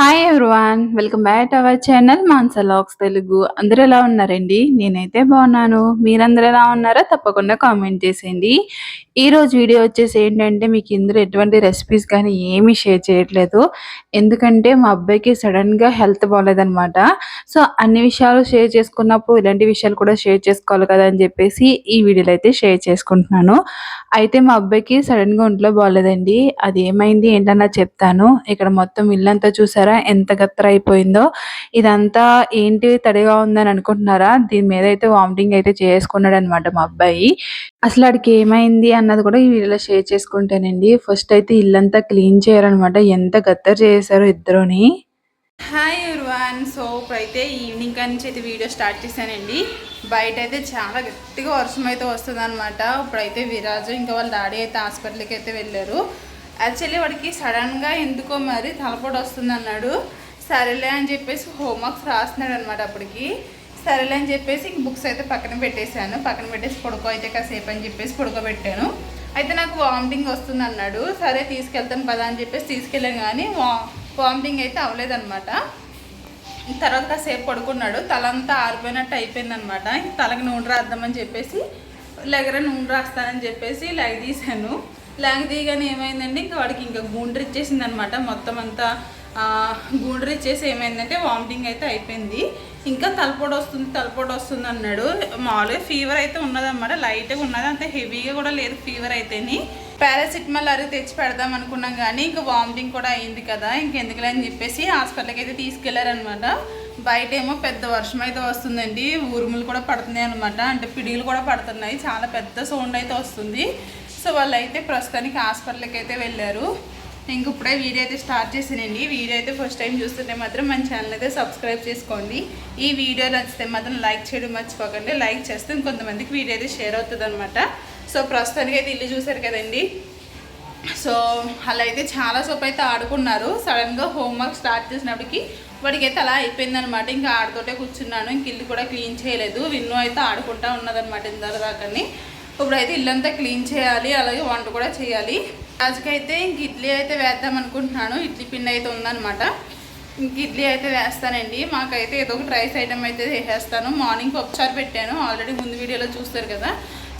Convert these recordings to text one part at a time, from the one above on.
Hi everyone welcome back to our channel మాన్సలాక్స్ Telugu అందరూ ఎలా ఉన్నారండి? నేనైతే బాగున్నాను. మీరందరూ ఎలా ఉన్నారో తప్పకుండా కామెంట్ చేసేయండి. ఈరోజు వీడియో వచ్చేసి ఏంటంటే మీకు ఇందులో ఎటువంటి రెసిపీస్ కానీ ఏమీ షేర్ చేయట్లేదు. ఎందుకంటే మా అబ్బాయికి సడన్గా హెల్త్ బాగాలేదనమాట సో అన్ని విషయాలు షేర్ చేసుకున్నప్పుడు ఇలాంటి విషయాలు కూడా షేర్ చేసుకోవాలి కదా అని చెప్పేసి ఈ వీడియోలో అయితే షేర్ చేసుకుంటున్నాను. అయితే మా అబ్బాయికి సడన్గా ఒంట్లో బాగాలేదండి అది ఏమైంది ఏంటన్నా చెప్తాను. ఇక్కడ మొత్తం ఇల్లంతా చూసారా? ఎంత గత్తర అయిపోయిందో. ఇదంతా ఏంటి తడిగా ఉందని అనుకుంటున్నారా? దీని మీద అయితే వామిటింగ్ అయితే చేసుకున్నాడు అనమాట మా అబ్బాయి. అసలు అడికి ఏమైంది అన్నది కూడా ఈ వీడియోలో షేర్ చేసుకుంటానండి. ఫస్ట్ అయితే ఇల్లంతా క్లీన్ చేయాలన్నమాట. ఎంత గత్తర చేశారో ఇద్దరుని. హాయ్ ఎవరివాన్ సో ఇప్పుడైతే ఈవినింగ్ నుంచి అయితే వీడియో స్టార్ట్ చేశానండి. బయట అయితే చాలా గట్టిగా వర్షం అయితే వస్తుంది అనమాట ఇప్పుడైతే విరాజు ఇంకా వాళ్ళ డాడీ అయితే హాస్పిటల్కి అయితే వెళ్ళారు. యాక్చువల్లీ వాడికి సడన్గా ఎందుకో మరి తలపోటు వస్తుంది అన్నాడు. సరేలే అని చెప్పేసి హోంవర్క్స్ రాస్తున్నాడు అనమాట అప్పటికి. సరేలే అని చెప్పేసి ఇంక బుక్స్ అయితే పక్కన పెట్టేశాను. పక్కన పెట్టేసి పడుకో అయితే కాసేపు అని చెప్పేసి పడుకోబెట్టాను. అయితే నాకు వామిటింగ్ వస్తుంది అన్నాడు. సరే తీసుకెళ్తాను పదా అని చెప్పేసి తీసుకెళ్ళాను కానీ వా వామిటింగ్ అయితే అవ్వలేదన్నమాట. తర్వాత కాసేపు పడుకున్నాడు. తలంతా ఆరిపోయినట్టు అయిపోయిందనమాట తలకి నూనె రాద్దామని చెప్పేసి లెగర నూనె రాస్తానని చెప్పేసి లెగ తీశాను. లెగ తీయగానే ఏమైందండి? ఇంకా వాడికి ఇంకా గూండ్రి ఇచ్చేసింది అనమాట మొత్తం అంతా గూండ్రి ఇచ్చేసి ఏమైందంటే వామిటింగ్ అయితే అయిపోయింది. ఇంకా తలపోటు వస్తుంది తలపోటు వస్తుంది అన్నాడు. మామూలుగా ఫీవర్ అయితే ఉన్నదన్నమాట లైట్గా ఉన్నది అంత హెవీగా కూడా లేదు ఫీవర్ అయితేని. పారాసిటమాల్ అది తెచ్చి పెడదాం అనుకున్నాం కానీ ఇంకా వామిటింగ్ కూడా అయింది కదా ఇంకెందుకులే అని చెప్పేసి హాస్పిటల్కి అయితే తీసుకెళ్ళారనమాట బయట ఏమో పెద్ద వర్షం అయితే వస్తుందండి ఊరుములు కూడా పడుతున్నాయి అనమాట అంటే పిడిగులు కూడా పడుతున్నాయి చాలా పెద్ద సౌండ్ అయితే వస్తుంది. సో వాళ్ళు అయితే ప్రస్తుతానికి హాస్పిటల్కి అయితే వెళ్ళారు. ఇంక ఇప్పుడే వీడియో అయితే స్టార్ట్ చేసానండి వీడియో అయితే ఫస్ట్ టైం చూస్తుంటే మాత్రం మన ఛానల్ అయితే సబ్స్క్రైబ్ చేసుకోండి. ఈ వీడియో నచ్చితే మాత్రం లైక్ చేయడం మర్చిపోకండి. లైక్ చేస్తే ఇంకొంతమందికి వీడియో అయితే షేర్ అవుతుంది అనమాట సో ప్రస్తుతానికి అయితే ఇల్లు చూసారు కదండి. సో అలా అయితే చాలా సేపు అయితే ఆడుకున్నారు. సడన్గా హోంవర్క్ స్టార్ట్ చేసినప్పటికి వాడికి అయితే అలా అయిపోయిందనమాట ఇంకా ఆడుతోటే కూర్చున్నాను. ఇంక ఇల్లు కూడా క్లీన్ చేయలేదు. విన్ను అయితే ఆడుకుంటా ఉన్నదనమాట ఇంత దాకాని. ఇప్పుడైతే ఇల్లంతా క్లీన్ చేయాలి. అలాగే వంట కూడా చేయాలి. రాజుకైతే ఇంక ఇడ్లీ అయితే వేద్దాం అనుకుంటున్నాను. ఇడ్లీ పిండి అయితే ఉందనమాట ఇంక ఇడ్లీ అయితే వేస్తానండి. మాకైతే ఏదో ఒకటి రైస్ ఐటమ్ అయితే వేసేస్తాను మార్నింగ్ పప్పుచారు పెట్టాను. ఆల్రెడీ ముందు వీడియోలో చూస్తారు కదా.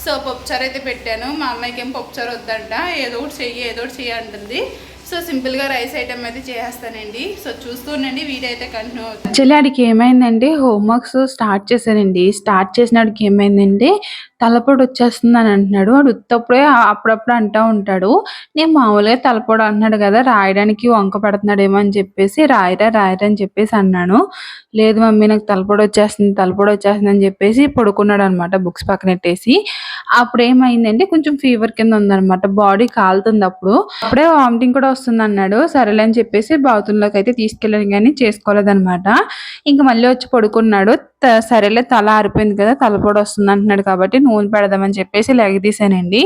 సో పప్పుచారు అయితే పెట్టాను. మా అమ్మాయికి ఏం పప్పుచారు వద్దంట. ఏదో ఒకటి చెయ్యి ఏదో ఒకటి చెయ్యి అంటుంది. సో సింపుల్గా రైస్ ఐటమ్ అయితే చేస్తానండి. సో చూస్తుండండి వీడియో అయితే కంటిన్యూ అవుతుంది. యాక్చువల్లీ ఆడికి ఏమైందంటే హోంవర్క్స్ స్టార్ట్ చేశానండి. స్టార్ట్ చేసినాడికి ఏమైందంటే తలపొడి వచ్చేస్తుంది అని అంటున్నాడు. వాడు ఉత్తప్పుడే అప్పుడప్పుడు అంటూ ఉంటాడు. నేను మామూలుగా తలపొడి అంటున్నాడు కదా రాయడానికి వంక పెడుతున్నాడేమో అని చెప్పేసి రాయరా రాయరా అని చెప్పేసి అన్నాను. లేదు మమ్మీ నాకు తలపొడి వచ్చేస్తుంది తలపొడి వచ్చేస్తుంది అని చెప్పేసి పడుకున్నాడు అనమాట బుక్స్ పక్కన పెట్టేసి. అప్పుడు ఏమైందంటే కొంచెం ఫీవర్ కింద ఉందనమాట బాడీ కాలుతుంది అప్పుడు. అప్పుడే వామిటింగ్ కూడా వస్తుంది అన్నాడు సరేలే అని చెప్పేసి బాతుల్లోకి అయితే తీసుకెళ్ళాను కానీ చేసుకోలేదన్నమాట. ఇంకా మళ్ళీ వచ్చి పడుకున్నాడు. సరేలే తల ఆరిపోయింది కదా తలపొడి వస్తుంది అంటున్నాడు కాబట్టి నూనె పెడదామని చెప్పేసి లెగ తీసానండి.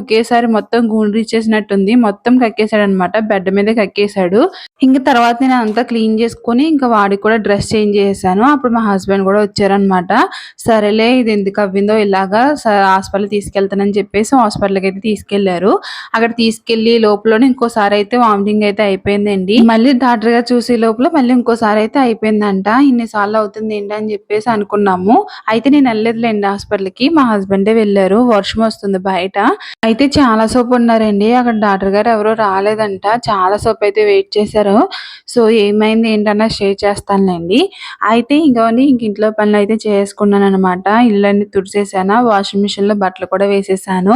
ఒకేసారి మొత్తం గుండ్రు ఇచ్చేసినట్టుంది. మొత్తం కక్కేశాడు అనమాట బెడ్ మీద కక్కేశాడు. ఇంకా తర్వాత నేను అంతా క్లీన్ చేసుకుని ఇంకా వాడికి కూడా డ్రెస్ చేంజ్ చేశాను అప్పుడు మా హస్బెండ్ కూడా వచ్చారనమాట సరేలే ఇది ఎందుకు అవ్విందో ఇలాగా హాస్పిటల్ తీసుకెళ్తానని చెప్పేసి హాస్పిటల్కి అయితే తీసుకెళ్ళారు. అక్కడ తీసుకెళ్ళి లోపలనే ఇంకోసారి అయితే వామిటింగ్ అయితే అయిపోయిందండి. మళ్ళీ డాక్టర్గా చూసే లోపల మళ్ళీ ఇంకోసారి అయితే అయిపోయిందంట. ఇన్నిసార్లు అవుతుంది ఏంటని అని చెప్పేసి అనుకున్నాము. అయితే నేను వెళ్ళలేదులేండి హాస్పిటల్కి. మా హస్బెండే వెళ్ళారు. వర్షం వస్తుంది బయట. అయితే చాలా సేపు ఉన్నారండి. అక్కడ డాక్టర్ గారు ఎవరో రాలేదంట. చాలా సేపు అయితే వెయిట్ చేశారు. సో ఏమైంది ఏంటన్నా షేర్ చేస్తానులేండి. అయితే ఇంకోని ఇంక ఇంట్లో పనులు అయితే చేసుకున్నాను అనమాట ఇళ్ళన్ని తుడిచేసాను వాషింగ్ మిషన్లో బట్టలు కూడా వేసేసాను.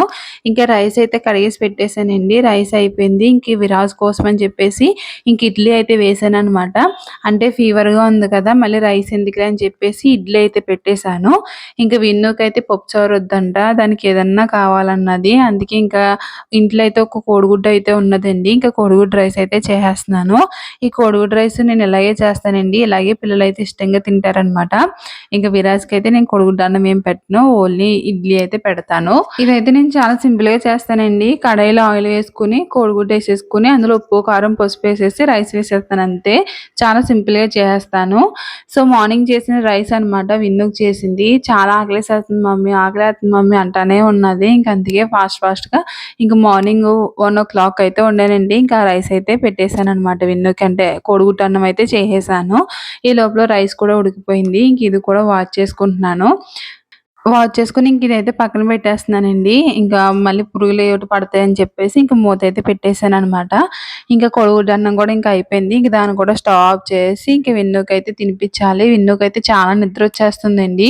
ఇంకా రైస్ అయితే కడిగేసి పెట్టేశానండి. రైస్ అయిపోయింది. ఇంక విరాజ్ కోసం అని చెప్పేసి ఇంక ఇడ్లీ అయితే వేసాను అనమాట అంటే ఫీవర్గా ఉంది కదా మళ్ళీ రైస్ ఎందుకు అని చెప్పేసి ఇడ్లీ అయితే పెట్టేశాను. ఇంకా విన్నుకి అయితే పప్పుచారు వద్దంట దానికి ఏదన్నా కావాలన్నది. అందుకే ఇంకా ఇంట్లో అయితే ఒక కోడిగుడ్డు అయితే ఉన్నదండి. ఇంకా కోడిగుడ్డు రైస్ అయితే చేసేస్తున్నాను. ఈ కోడిగుడ్డు రైస్ నేను ఇలాగే చేస్తానండి. ఇలాగే పిల్లలు అయితే ఇష్టంగా తింటారనమాట ఇంకా విరాజ్కి అయితే నేను కోడిగుడ్డు అన్నం ఏం పెట్టను. ఓన్లీ ఇడ్లీ అయితే పెడతాను. ఇదైతే నేను చాలా సింపుల్గా చేస్తానండి. కడాయిలో ఆయిల్ వేసుకుని కోడిగుడ్డు వేసేసుకుని అందులో ఉప్పు కారం పసుపు వేసేసి రైస్ వేసేస్తాను అంతే. చాలా సింపుల్గా చేసేస్తాను. సో మార్నింగ్ చేసిన రైస్ అన్నమాట విందుకు చేసింది. చాలా ఆకలేసేస్తుంది మమ్మీ ఆకలేస్తుంది మమ్మీ అంటానే ఉన్నది. ఇంక అందుకే ఫాస్ట్ ఫాస్ట్‌గా ఇంక మార్నింగ్ 1:00 అయితే ఉండేనండి ఇంకా రైస్ అయితే పెట్టేసానన్నమాట విందుకి అంటే కోడిగుడ్డు అన్నం అయితే చేసేసాను. ఈ లోపల రైస్ కూడా ఉడికిపోయింది. ఇంక ఇది కూడా వాష్ చేసుకుంటున్నాను. వాష్ చేసుకొని ఇంక ఇదైతే పక్కన పెట్టేస్తున్నానండి. ఇంకా మళ్ళీ పురుగులు ఏటి పడతాయని చెప్పేసి ఇంక పెట్టేశాను అనమాట ఇంకా కొడుగుడన్నం కూడా ఇంకా అయిపోయింది. ఇంక దాన్ని కూడా స్టాప్ చేసి ఇంక అయితే తినిపించాలి. విన్నుకైతే చాలా నిద్ర వచ్చేస్తుందండి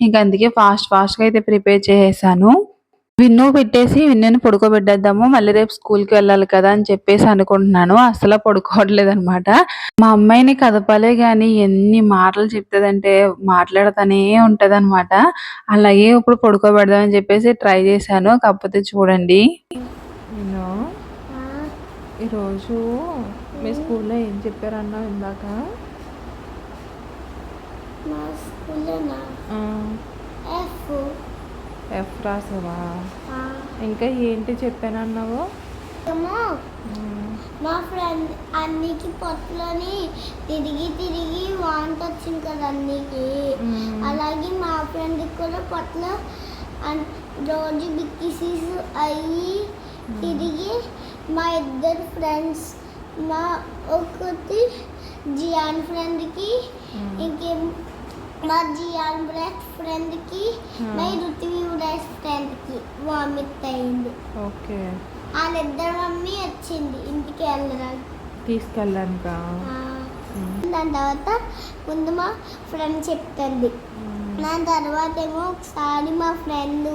ఇంకా అందుకే ఫాస్ట్ ఫాస్ట్‌గా అయితే ప్రిపేర్ చేసేసాను. విన్ను పెట్టేసి విన్నుని పడుకోబెట్టేద్దాము. మళ్ళీ రేపు స్కూల్‌కి వెళ్ళాలి కదా! అని చెప్పేసి అనుకుంటున్నాను. అస్సల పడుకోవట్లేదనమాట. మా అమ్మాయిని కదపాలే గానీ ఎన్ని మాటలు చెప్తదంటే మాట్లాడుతానే ఉంటదనమాట. అలాగే ఇప్పుడు పడుకోబెడదామని చెప్పేసి ట్రై చేశాను. కాకపోతే చూడండి. ఈరోజు మీ స్కూల్లో ఏం చెప్పారన్నావు ఇందాక మా స్కూల్లోనా ఆ, ఎఫ్ రాసావా ఇంకా ఏంటి చెప్పానన్నావు? ఏమో. ఉమ్, మా ఫ్రెండ్ అన్నికి పొట్టులని తిరిగి తిరిగి వాంత వచ్చింది కదా అన్నికి. అలాగే మా ఫ్రెండ్కి కూడా అన్- రోజు బిక్కిసీస్ అయ్యి తిరిగి మా ఇద్దరు ఫ్రెండ్స్ మా ఒకటి జియాన్ ఫ్రెండ్కి ఇంకేం మా జియాన్ బ్రెస్ట్ ఫ్రెండ్కి Hmm. మా రుత్వి బ్రెస్ట్ ఫ్రెండ్కి వామిట్ అయింది. ఓకే. వాళ్ళిద్దరు మమ్మీ వచ్చింది ఇంటికి వెళ్ళడానికి. తీసుకెళ్ళానుక ఆ, దాని తర్వాత ముందు మా ఫ్రెండ్ చెప్తుంది. దాని తర్వాత ఏమో ఒకసారి మా ఫ్రెండ్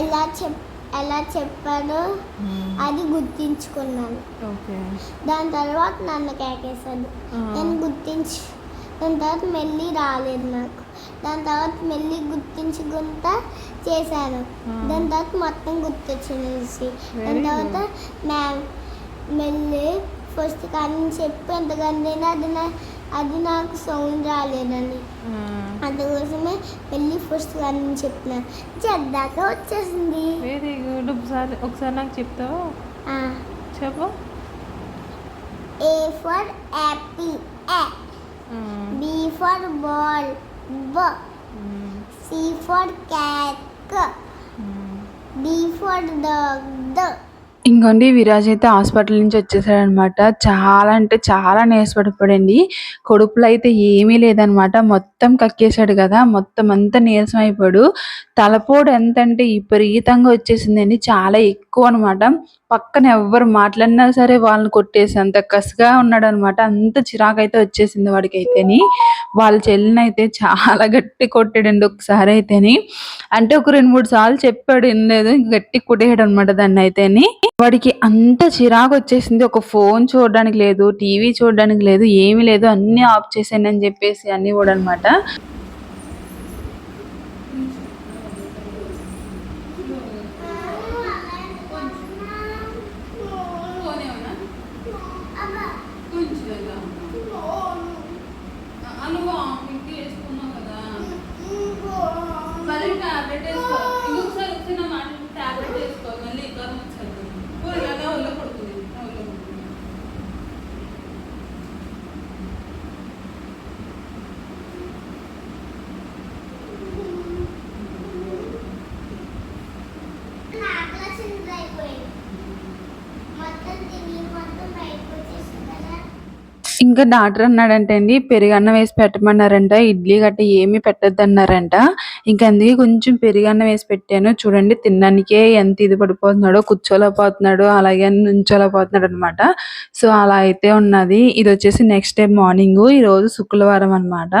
ఎలా చెప్ ఎలా చెప్పానో అది గుర్తించుకున్నాను. ఓకే. దాని తర్వాత నన్ను కేకేశాడు. నేను గుర్తించి దాని తర్వాత మెల్లి రాలేదు నాకు. దాని తర్వాత మెల్లి గుర్తించుకుంటా చేశాను. ఆ. దాని తర్వాత మొత్తం గుర్తొచ్చేసి దాని తర్వాత మ్యామ్ మెల్లి ఫస్ట్ కానీ చెప్పి ఎంతకంటే అది నా అది నాకు సౌండ్ రాలేదని. అందుకోసమే వెళ్ళి ఫస్ట్ కానీ చెప్పిన. చెద్దాక వచ్చేసింది. వెరీ గుడ్ ఒకసారి ఒకసారి నాకు చెప్తావా? చెప్పు. A for apple B for ball, B. Um, C for cat. Um. D for dog, D. ఇంకోండి విరాజ్ అయితే హాస్పిటల్ నుంచి వచ్చేసాడనమాట. చాలా అంటే చాలా నీరసపడిపోయాడండి. కడుపులో అయితే ఏమీ లేదనమాట. మొత్తం మొత్తం కక్కేసాడు కదా! మొత్తం అంతా నీరసం అయిపోయాడు. తలపోటు ఎంతంటే విపరీతంగా వచ్చేసిందండి. చాలా ఎక్కువ అనమాట. పక్కన ఎవ్వరు మాట్లాడినా సరే వాళ్ళని కొట్టేసి అంత కసిగా ఉన్నాడనమాట. అంత చిరాకు అయితే వచ్చేసింది వాడికి అయితేని వాళ్ళ చెల్లినైతే చాలా గట్టి కొట్టాడండి ఒకసారి అయితేని. అంటే ఒక 2, 3 సార్లు చెప్పాడు ఏందేదో గట్టి కొట్టేయడం అనమాట దాన్ని అయితేని వాడికి అంత చిరాకు వచ్చేసింది ఒక ఫోన్ చూడడానికి లేదు, టీవీ చూడడానికి లేదు, ఏమీ లేదు. అన్నీ ఆఫ్ చేసాను అని చెప్పేసి అన్నీ కూడా అనమాట. ಅಂತ ఇంకా డాక్టర్ అన్నాడంటే అండి పెరుగన్నం వేసి పెట్టమన్నారంట. ఇడ్లీ గట్ట ఏమీ పెట్టొద్దన్నారంట. ఇంకా అందుకే కొంచెం పెరుగన్నం వేసి పెట్టాను. చూడండి తినడానికే ఎంత ఇది పడిపోతున్నాడో కూర్చోలేకపోతున్నాడు. అలాగే నుంచోలేకపోతున్నాడు అనమాట. సో అలా అయితే ఉన్నది. ఇది వచ్చేసి నెక్స్ట్ డే మార్నింగ్. ఈరోజు శుక్రవారం అనమాట.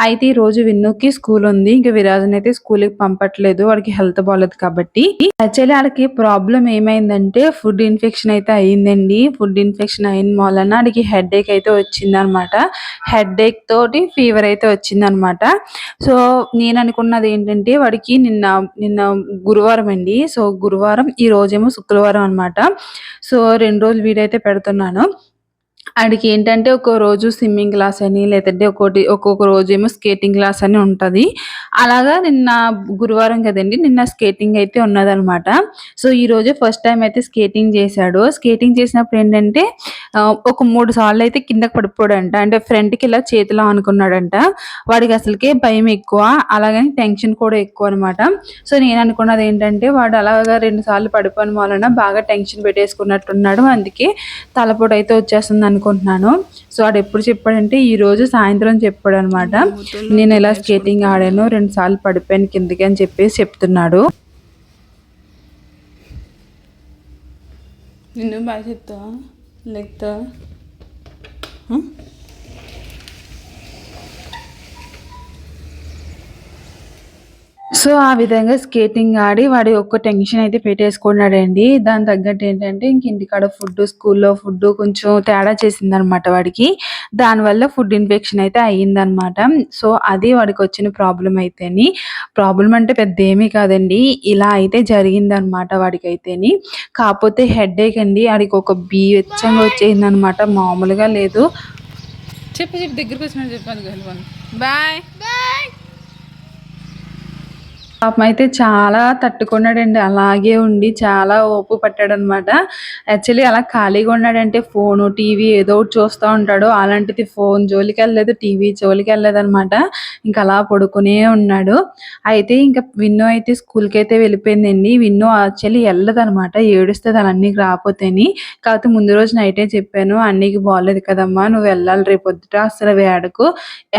అయితే ఈ రోజు విన్నుకి స్కూల్ ఉంది. ఇంకా విరాజన్ అయితే స్కూల్‌కి పంపట్లేదు. వాడికి హెల్త్ బాలేదు కాబట్టి. యాక్చువల్లీ ఆడికి ప్రాబ్లం ఏమైందంటే ఫుడ్ ఇన్ఫెక్షన్ అయితే అయిందండి. ఫుడ్ ఇన్ఫెక్షన్ అయిన వాడికి హెడ్ ఏక్ అయితే వచ్చిందనమాట. హెడ్ఏక్ తోటి ఫీవర్ అయితే వచ్చిందనమాట. సో నేను అనుకున్నది ఏంటంటే వాడికి నిన్న నిన్న గురువారం అండి. సో గురువారం ఈ రోజేమో శుక్రవారం అనమాట. సో రెండు రోజులు వీడైతే పెడుతున్నాను. ఆడికి ఏంటంటే ఒక్కో రోజు స్విమ్మింగ్ క్లాస్ అని లేదంటే ఒక్కోటి ఒక్కొక్క రోజు ఏమో స్కేటింగ్ క్లాస్ అని ఉంటుంది అలాగా నిన్న గురువారం కదండి నిన్న స్కేటింగ్ అయితే ఉన్నదనమాట. సో, ఈ రోజు ఫస్ట్ టైం అయితే స్కేటింగ్ చేశాడు. స్కేటింగ్ చేసినప్పుడు ఏంటంటే ఒక మూడు సార్లు అయితే కిందకి పడిపోడంట అంటే ఫ్రంట్‌కి ఇలా చేతిలో అనుకున్నాడంట వాడికి అసలుకే భయం ఎక్కువ. అలాగని టెన్షన్ కూడా ఎక్కువ అనమాట సో, నేను అనుకున్నది ఏంటంటే వాడు అలాగా రెండు సార్లు పడిపోవడం వలన బాగా టెన్షన్ పెట్టేసుకున్నట్టున్నాడు. అందుకే తలపోటు అయితే వచ్చేస్తుంది అనుకుంటున్నాను. సో, ఆడెప్పుడు చెప్పాడంటే ఈరోజు సాయంత్రం చెప్పాడు అనమాట నేను ఎలా స్కేటింగ్ ఆడాను. రెండు సార్లు పడిపోయాను కిందకి అని చెప్పేసి చెప్తున్నాడు. నిన్ను బాగా చెప్తావా? లెగుతావా? సో, ఆ విధంగా స్కేటింగ్ ఆడి వాడి ఒక్క టెన్షన్ అయితే పెట్టేసుకున్నాడండి. దాని తగ్గట్టు ఏంటంటే ఇంక ఇంటికాడ ఫుడ్డు, స్కూల్లో ఫుడ్డు కొంచెం తేడా చేసిందనమాట వాడికి. దానివల్ల ఫుడ్ ఇన్ఫెక్షన్ అయితే అయ్యిందనమాట. సో, అది వాడికొచ్చిన ప్రాబ్లమ్ అయితేని. ప్రాబ్లమ్ అంటే పెద్ద ఏమీ కాదండి. ఇలా అయితే జరిగిందనమాట వాడికైతేని. కాపోతే హెడ్‌ఏక్ అండి. ఆడికి ఒక బీభత్సంగా వచ్చేసిందనమాట. మామూలుగా లేదు. చెప్పు చెప్పు దగ్గరకొచ్చినట్టు చెప్పు అది వెళ్ళిపోను. బాయ్. బాయ్ పాపం అయితే చాలా తట్టుకున్నాడండి. అలాగే ఉండి చాలా ఓపిక పట్టాడనమాట. యాక్చువల్లీ అలా ఖాళీగా ఉన్నాడంటే ఫోను, టీవీ ఏదో ఒకటి చూస్తా ఉంటాడు. అలాంటిది ఫోన్ జోలికి వెళ్ళలేదు టీవీ జోలికి వెళ్ళలేదు అనమాట ఇంకా అలా పడుకునే ఉన్నాడు. అయితే ఇంకా విన్నో అయితే స్కూల్‌కైతే వెళ్ళిపోయిందండి. విన్నో యాక్చువల్లీ వెళ్ళదు అనమాట ఏడుస్తుంది అన్నయ్యకి రాపోతేని. కాకపోతే ముందు రోజు నైటే చెప్పాను. "అన్నయ్యకి బాలేదు కదమ్మా! నువ్వు వెళ్ళాలి రేపొద్దుట అసలు ఏడకు.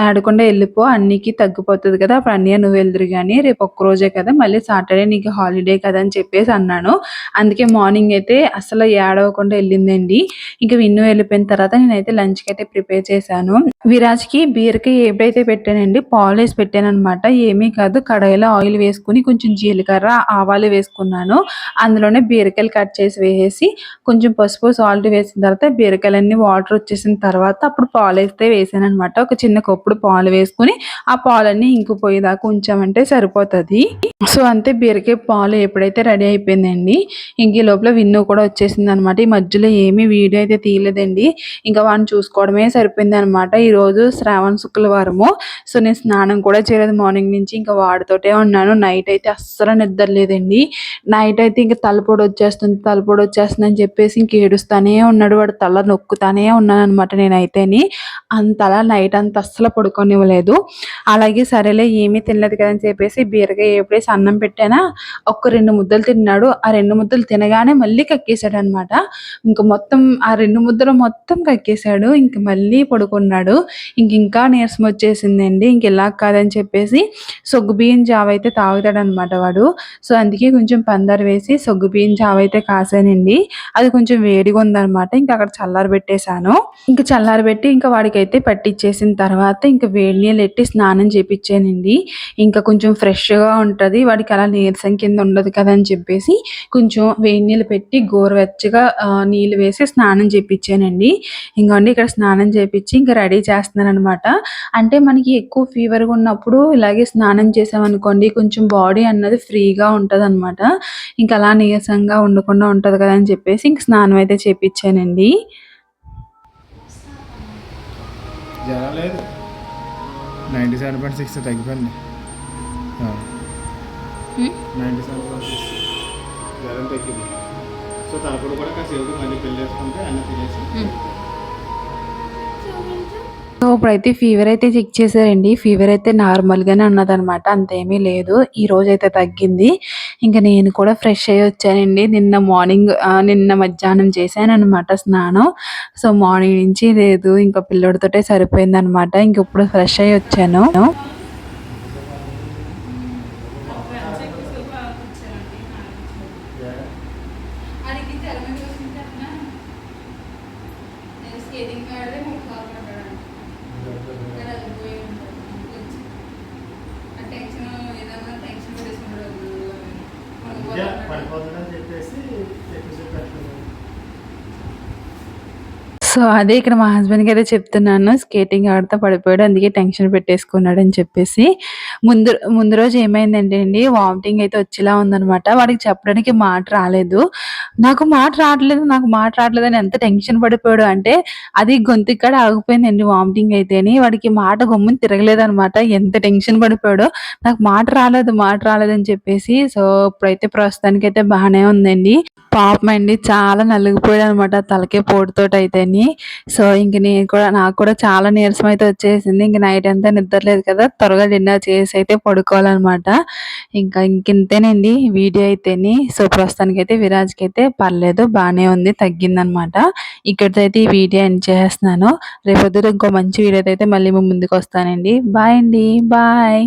ఏడకుండా వెళ్ళిపో అన్నయ్యకి తగ్గిపోతుంది కదా! అప్పుడు అన్నయ్య నువ్వు వెళ్దురు కానీ రేపు ఒక్క రోజే కదా! మళ్ళీ సాటర్‌డే నీకు హాలిడే కదా!" అని చెప్పేసి అన్నాను. అందుకే మార్నింగ్ అయితే అసలు ఏడవకుండా వెళ్ళిందండి ఇంకా విన్ను వెళ్ళిపోయిన తర్వాత నేనైతే అయితే ప్రిపేర్ చేశాను. విరాజ్‌కి బీరకాయ ఎప్పుడైతే పెట్టానండి పాలేసి పెట్టాననమాట. ఏమీ కాదు కడాయిలో ఆయిల్ వేసుకొని కొంచెం జీలకర్ర, ఆవాలు వేసుకున్నాను. అందులోనే బీరకాయలు కట్ చేసి వేసేసి కొంచెం పసుపు, సాల్ట్ వేసిన తర్వాత బీరకాయలన్నీ వాటర్ వచ్చేసిన తర్వాత అప్పుడు పాలు వేస్తే వేసాను అనమాట ఒక చిన్న కప్పుడు పాలు వేసుకొని ఆ పాలన్నీ ఇంకిపోయేదాకా ఉంచామంటే సరిపోతది. సో, అంతే బీరకాయ పాలు ఎప్పుడైతే రెడీ అయిపోయిందండి. ఇంక ఈ లోపల విన్ను కూడా వచ్చేసింది అనమాట ఈ మధ్యలో ఏమీ వీడియో అయితే తీయలేదండి. ఇంకా వాడిని చూసుకోవడమే సరిపోయిందనమాట. ఈరోజు శ్రావణ శుక్రవారము. సో, నేను స్నానం కూడా చేయలేదు మార్నింగ్ నుంచి. ఇంకా వాడితోటే ఉన్నాను. నైట్ అయితే అస్సలు నిద్ర లేదండి. నైట్ అయితే ఇంకా తలపొడి వచ్చేస్తుంది, తలపొడి వచ్చేస్తుంది అని చెప్పేసి ఇంక ఏడుస్తానే ఉన్నాడు. వాడు తల నొక్కుతానే ఉన్నాను అనమాట నేనైతేని. అంతలా నైట్ అంత అస్సలు పడుకోనివ్వలేదు. అలాగే సరేలే ఏమీ తినలేదు కదా! అని చెప్పేసి బీరకాయ ఎప్పుడేసి అన్నం పెట్టానా ఒక్క రెండు ముద్దలు తిన్నాడు. ఆ రెండు ముద్దలు తినగానే మళ్ళీ కక్కేసాడనమాట. ఇంక మొత్తం ఆ రెండు ముద్దలు మొత్తం కక్కేసాడు. ఇంక మళ్ళీ పడుకున్నాడు. ఇంక ఇంకా నీరసం వచ్చేసిందండి. ఇంక ఇలా కాదని చెప్పేసి సగ్గుబియ్యం జావ అయితే తాగుతాడనమాట వాడు. సో, అందుకే కొంచెం పందరు వేసి సగ్గుబియ్యం జావ అయితే కాసానండి. అది కొంచెం వేడిగా ఉందనమాట. ఇంకా అక్కడ చల్లారబెట్టేసాను. ఇంక చల్లారబెట్టి ఇంకా వాడికైతే పట్టిచ్చేసిన తర్వాత ఇంకా వేడి నీళ్ళు ఎట్టి స్నానం చేపించానండి ఇంకా కొంచెం ఫ్రెష్‌గా ఉంటుంది వాడికి అలా నీరసం కింద ఉండదు కదా! అని చెప్పేసి కొంచెం వేడి నీళ్ళు పెట్టి గోరువెచ్చగా నీళ్ళు వేసి స్నానం చేపిచ్చానండి. ఇంకోండి ఇక్కడ స్నానం చేపిచ్చి ఇంకా రెడీ చేస్తున్నాననమాట. అంటే మనకి ఎక్కువ ఫీవర్‌గా ఉన్నప్పుడు ఇలాగే స్నానం చేసామనుకోండి కొంచెం బాడీ అన్నది ఫ్రీగా ఉంటుందన్నమాట ఇంకా అలా నీరసంగా ఉండకుండా ఉంటుంది కదా! అని చెప్పేసి ఇంక స్నానం అయితే చేపిచ్చానండి. జ్వరం నైంటీ సెవెన్ పాయింట్ సిక్స్ తగ్గిపోయింది నైంటీ సెవెన్ పాయింట్ సిక్స్ జ్వరం తగ్గింది సో తలపొడి కూడా కాసేపు మళ్ళీ పెళ్ళి వేసుకుంటే అన్నీ తినేసి సో, ఇప్పుడైతే ఫీవర్ అయితే చెక్ చేశారండి. ఫీవర్ అయితే నార్మల్‌గానే ఉన్నదనమాట. అంతేమీ లేదు. ఈరోజైతే తగ్గింది. ఇంక నేను కూడా ఫ్రెష్ అయ్యి వచ్చానండి. నిన్న మార్నింగ్ నిన్న మధ్యాహ్నం చేశాననమాట స్నానం. సో, మార్నింగ్ నుంచి లేదు. ఇంక పిల్లోడితోటే సరిపోయిందనమాట. ఇంక ఇప్పుడు ఫ్రెష్ అయ్యి వచ్చాను. పడిపోతుందని చెప్పేసి చెప్పి చెప్పారు. సో, అదే ఇక్కడ మా హస్బెండ్‌కి అయితే చెప్తున్నాను. స్కేటింగ్ ఆడుతా పడిపోయాడు. అందుకే టెన్షన్ పెట్టేసుకున్నాడు అని చెప్పేసి. ముందు ముందు రోజు ఏమైందంటే అండి వామిటింగ్ అయితే వచ్చేలా ఉందనమాట. వాడికి చెప్పడానికి మాట రాలేదు. నాకు మాట రావట్లేదు, నాకు మాట రావట్లేదు అని ఎంత టెన్షన్ పడిపోయాడు అంటే అది గొంతు ఇక్కడ ఆగిపోయిందండి వామిటింగ్ అయితేని. వాడికి మాట గమ్మున తిరగలేదనమాట. ఎంత టెన్షన్ పడిపోయాడో నాకు మాట రాలేదు, మాట రాలేదని చెప్పేసి. సో, ఇప్పుడైతే ప్రస్తుతానికైతే బాగానే ఉందండి. పాపం అండి చాలా నలిగిపోయాడనమాట తలకి పోటుతోటైతేని. సో, ఇంక నేను కూడా నాకు కూడా చాలా నీరసం అయితే వచ్చేసింది. ఇంక నైట్ అంతా నిద్రలేదు కదా! త్వరగా డిన్నర్ చేసి అయితే పడుకోవాలన్నమాట ఇంకా ఇంకింతేనండి వీడియో అయితేని. సో, ప్రస్తుతానికి అయితే విరాజ్కి అయితే పర్లేదు బాగానే ఉంది తగ్గిందనమాట. ఇక్కడితో అయితే ఈ వీడియో ఎండ్ చేస్తున్నాను రేపొద్దు ఇంకో మంచి వీడియోతో అయితే మళ్ళీ ముందుకు ముందుకొస్తానండి. బాయ్ అండి. బాయ్.